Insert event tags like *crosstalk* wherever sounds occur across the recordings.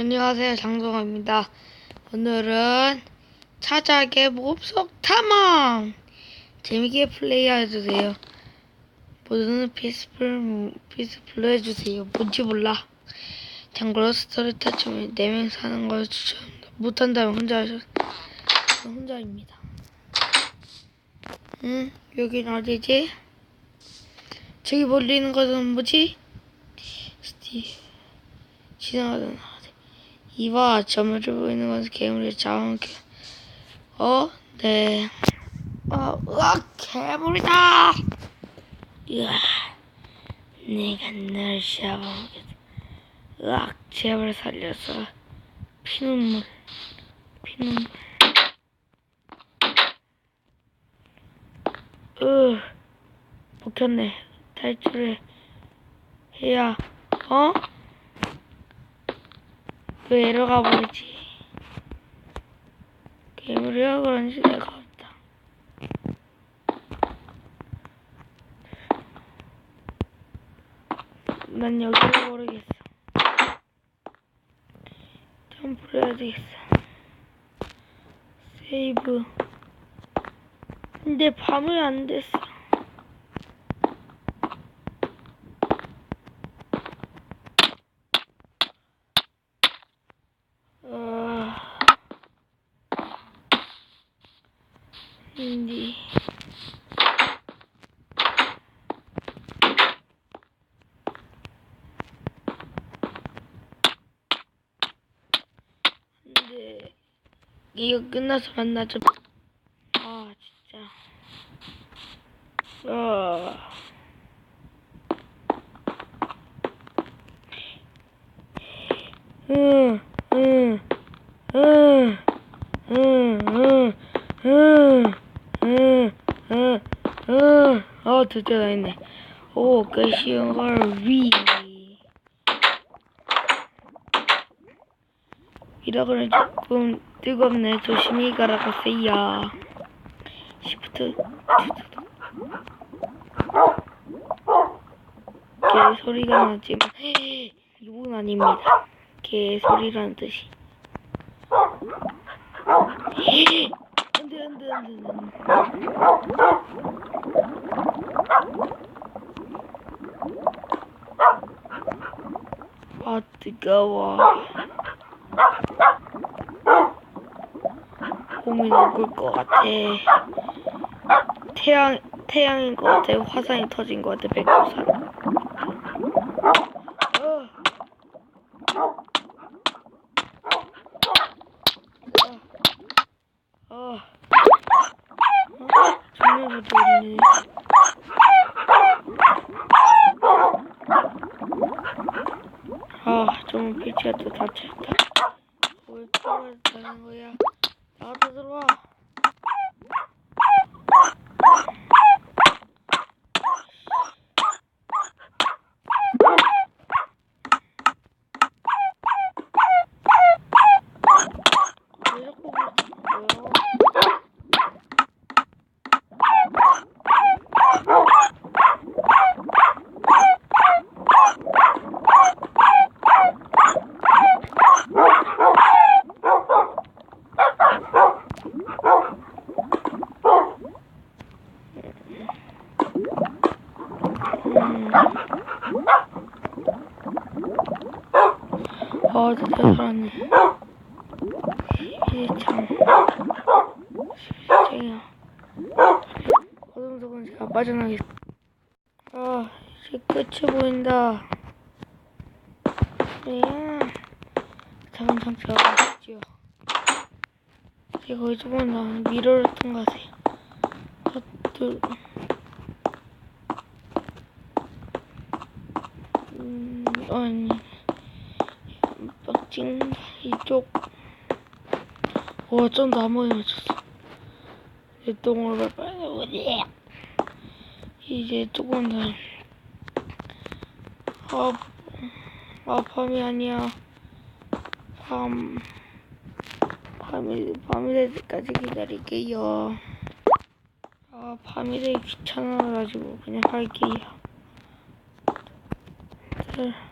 안녕하세요 장동호입니다. 오늘은 차작의 몹속 탐험 재밌게 플레이해주세요. 모두는 피스풀 피스풀로 해주세요. 뭔지 몰라. 참고로 스토리 타치면 4명 사는 걸 추천합니다. 못한다면 혼자 하셔 혼자입니다. 응? 여긴 어디지? 저기 멀리 있는 것은 뭐지? 스티 지나가던 하대. 이봐, 저물을 보이는 것은 괴물의 자원게. 어? 네. 어, 으악, 괴물이다! 으아, 내가 널 잡아먹겠다. 으악, 제발 살려서. 피눈물, 피눈물. 으, 먹혔네. 탈출을 해야, 어? 왜 에러가 버리지? 괴물이라 그런지 내가 없다. 난 여기를 모르겠어. 점프를 해야 되겠어. 세이브. 근데 밤이 안 됐어. 어... 인디. 근데 이거 끝나서 만나죠. 아 진짜. 어. 응, 응, 응, 응, 응, 응, 응, 응, 응. 어, 드디어 다 했네. 오, 그 쉬운 걸 위. 이러고는 조금 뜨겁네. 조심히 가라가세요. 시프트. 개 소리가 나지만 *gasps* 이건 아닙니다. 개 소리라는 뜻이. *gasps* 안돼 안돼 안돼. 아 뜨거워. 봄이 녹을 것 같아. 태양 태양인 것 같아. 화산이 터진 것 같아. 백두산. 어. 어. 어. 정면부터 있네. 아, 좀 빛이가 또 닫혀있다. 왜 들어가는 거야? 나한테 들어와. 왜 자꾸 그러는 거야? 음. 아, 진짜 잘하네. 이게 참. 쟁이야. 어둠 속은 제가 빠져나겠어. 아, 이제 끝이 보인다. 네. 작은 상처가 있지요. 이제 거기서 보면 미러를 통과하세요. 헛들. 음, 아니. 빡징, 이쪽. 와, 좀 나무에 맞췄어. 내 똥을 빨리, 이제 조금 더. 아, 아, 밤이 아니야. 밤. 밤이, 밤이 될 때까지 기다릴게요. 아, 밤이 되기 귀찮아가지고 그냥 갈게요. 들.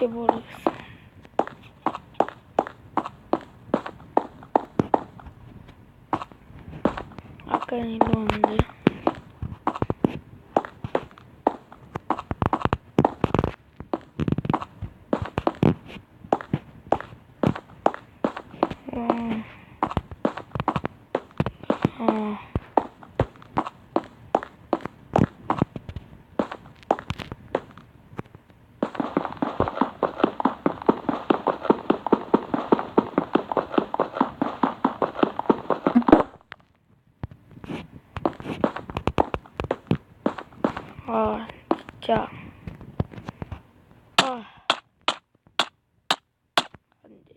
뭔지 모르겠어. 아까는 일로 왔는데. 어. 어. 아, 진짜. 아. 안 돼.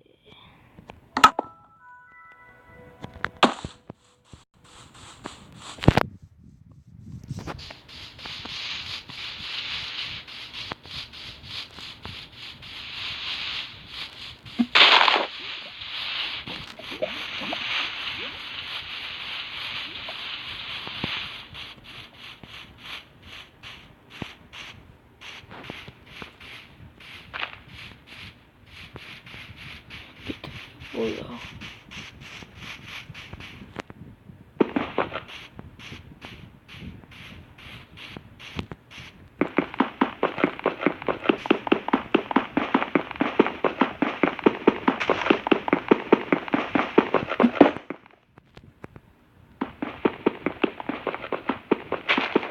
뭐야?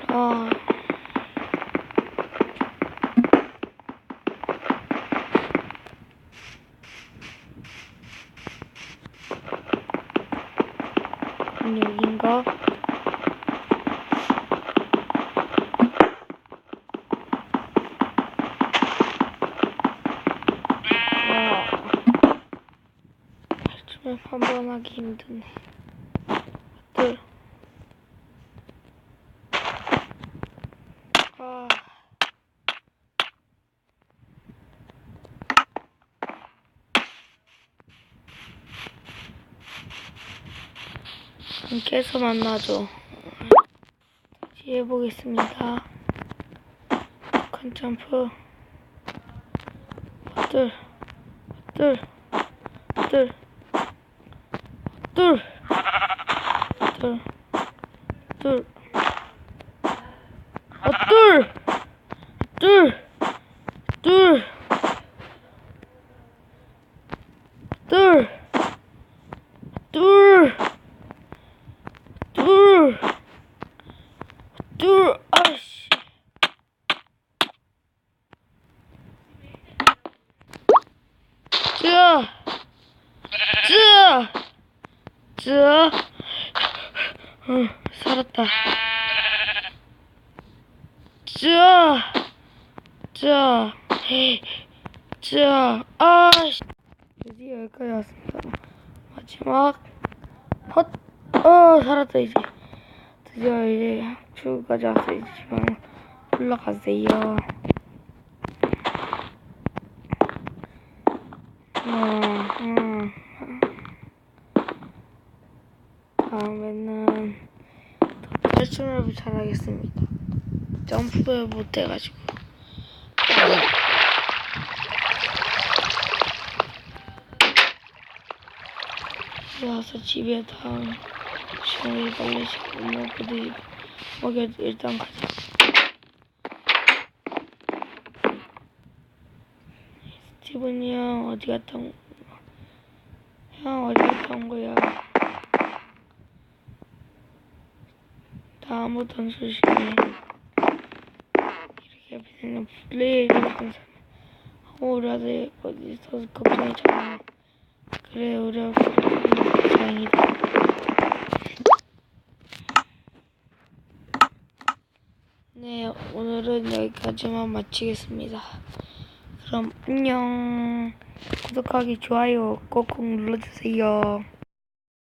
아. 그럼 여긴가? 와. 발주면 한번 하기 힘드네. 둘. 아. 함께해서 만나죠. 다시 해보겠습니다. 큰 점프. 둘, 둘, 둘, 둘, 둘, 둘, 아, 둘, 둘, 둘, 둘, 둘. 둘, 둘, 아씨. 자, 자, 자, 어, 살았다. 자, 자, 자, 아씨. 드디어 여기까지 왔습니다. 마지막, 헛. 어 살았다 이제 드디어 이제 왔어 이제 지금 올라가세요. 음, 음. 다음에는 더 탈출을 잘하겠습니다. 점프를 못해가지고. 와서 집에 다음 시간이 빨리 씻고 먹어도 먹여 일단 가자. 스티븐이 형 어디 갔다 온 형 어디 갔다 온 거야? 다 아무도 안 소식이네. 이렇게 그냥 플레이를 항상 하고 우리 아들 어디 있어서 걱정이잖아. 그래 우리 아들 다행이다. 네, 오늘은 여기까지만 마치겠습니다. 그럼 안녕. 구독하기, 좋아요 꼭꼭 눌러주세요.